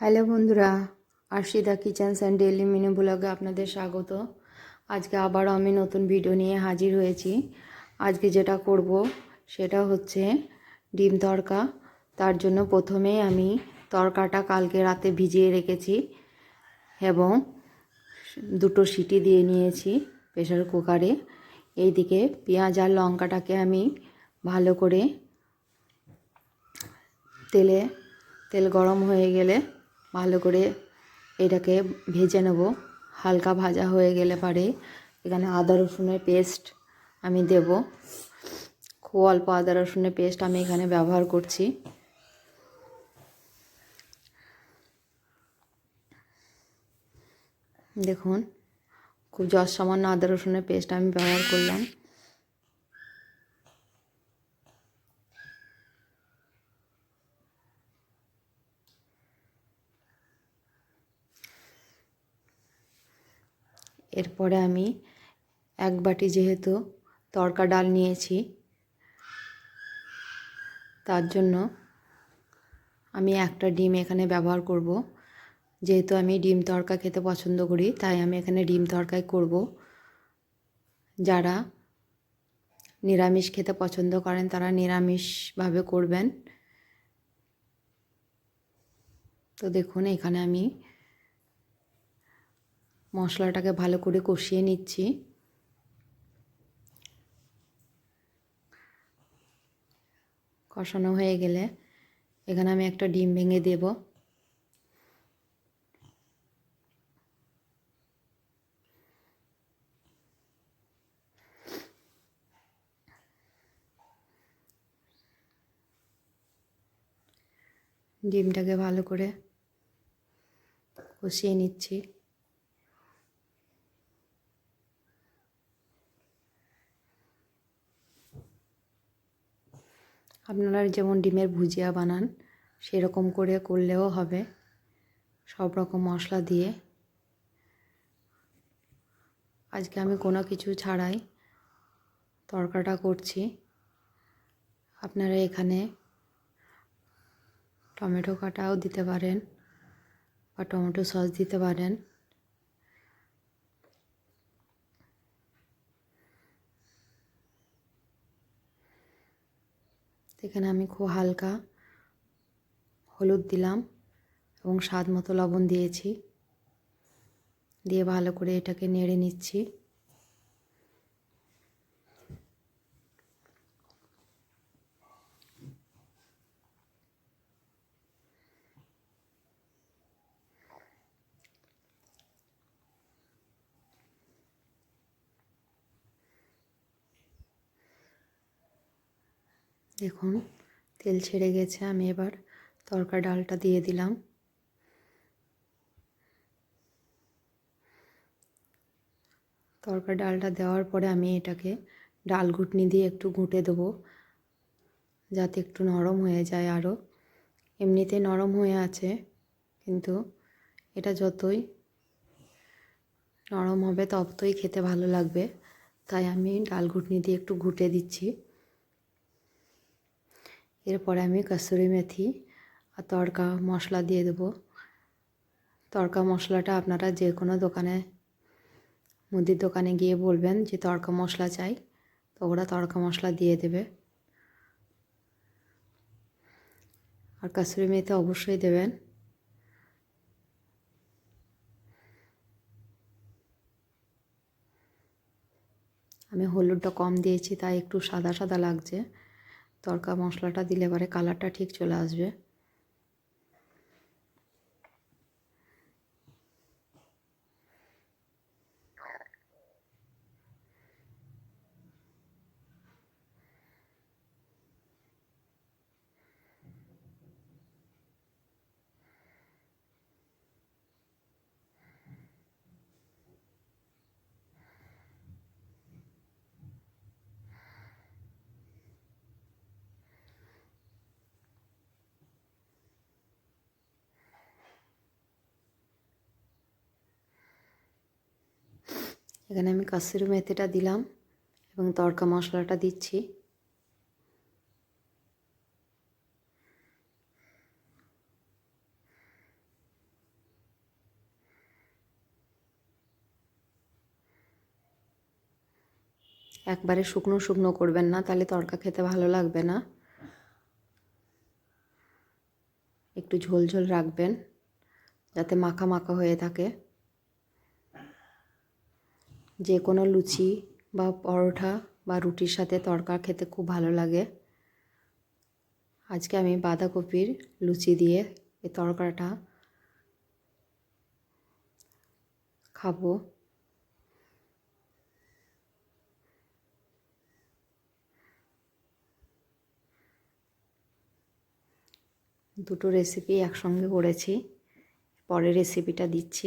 Hello বন্ধুরা, Arshida kitchens and daily mini ব্লগে আপনাদের স্বাগত। আজকে আবারও আমি নতুন ভিডিও নিয়ে হাজির হয়েছি। আজকে যেটা করব, সেটা হচ্ছে ডিম তরকা তার জন্য প্রথমেই আমি তরকাটা কালকে রাতে ভিজিয়ে রেখেছি এবং দুটো সিটি দিয়ে নিয়েছি প্রেশার কুকারে। এইদিকে পেঁয়াজ আর লঙ্কাটাকে আমি ভালো করে তেলে, তেল গরম হয়ে গেলে ভালো করে এটাকে ভেজে নেব। হালকা ভাজা হয়ে গেলে পারে এখানে আদা রসুনের পেস্ট আমি দেব। খুব অল্প আদা রসুনের পেস্ট আমি এখানে ব্যবহার করছি। দেখুন, খুব যশ সামান্য আদা রসুনের পেস্ট আমি ব্যবহার করলাম। এরপরে আমি এক বাটি যেহেতু তড়কা ডাল নিয়েছি, তার জন্য আমি একটা ডিম এখানে ব্যবহার করব। যেহেতু আমি ডিম তড়কা খেতে পছন্দ করি, তাই আমি এখানে ডিম তড়কাই করব। যারা নিরামিষ খেতে পছন্দ করেন, তারা নিরামিষভাবে করবেন। তো দেখুন, এখানে আমি মশলাটাকে ভালো করে কষিয়ে নিচ্ছি। কষানো হয়ে গেলে এখানে আমি একটা ডিম ভেঙে দেব। ডিমটাকে ভালো করে কষিয়ে নিচ্ছি। আপনারা যেমন ডিমের ভুজিয়া বানান, সেরকম করে করলেও হবে। সব রকম মশলা দিয়ে। আজকে আমি কোনো কিছু ছাড়াই তরকাটা করছি। আপনারা এখানে টমেটো কাটাও দিতে পারেন বা টমেটো সস দিতে পারেন। এখানে আমি খুব হালকা হলুদ দিলাম এবং স্বাদ মতো লবণ দিয়েছি। দিয়ে ভালো করে এটাকে নেড়ে নিচ্ছি। দেখুন তেল ছেড়ে গেছে, আমি এবার তরকা ডালটা দিয়ে দিলাম। তরকা ডালটা দেওয়ার পরে আমি এটাকে ডাল ঘুটনি দিয়ে একটু ঘুঁটে দেবো, যাতে একটু নরম হয়ে যায় আরও এমনিতে নরম হয়ে আছে, কিন্তু এটা যতই নরম হবে ততই খেতে ভালো লাগবে। তাই আমি ডাল ঘুটনি দিয়ে একটু ঘুটে দিচ্ছি। এরপরে আমি কসুরি মেথি আর তড়কা মশলা দিয়ে দেবো। তড়কা মশলাটা আপনারা যে কোনো দোকানে, মুদির দোকানে গিয়ে বলবেন যে তড়কা মশলা চাই, তো ওরা তড়কা মশলা দিয়ে দেবে। আর কাসুরি মেথি অবশ্যই দেবেন। আমি হলুদটা কম দিয়েছি, তাই একটু সাদা সাদা লাগছে। তরকা মশলাটা দিলে পরে কালারটা ঠিক চলে আসবে। এখানে আমি কাসুরি মেথিটা দিলাম এবং তড়কা মশলাটা দিচ্ছি। একবারে শুকনো শুকনো করবেন না, তাহলে তড়কা খেতে ভালো লাগবে না। একটু ঝোল ঝোল রাখবেন, যাতে মাখা মাখা হয়ে থাকে। যে কোনো লুচি বা পরোটা বা রুটির সাথে তড়কা খেতে খুব ভালো লাগে। আজকে আমি বাঁধাকপির লুচি দিয়ে এই তরকাটা খাব। দুটো রেসিপি একসঙ্গে করেছি, পরের রেসিপিটা দিচ্ছি।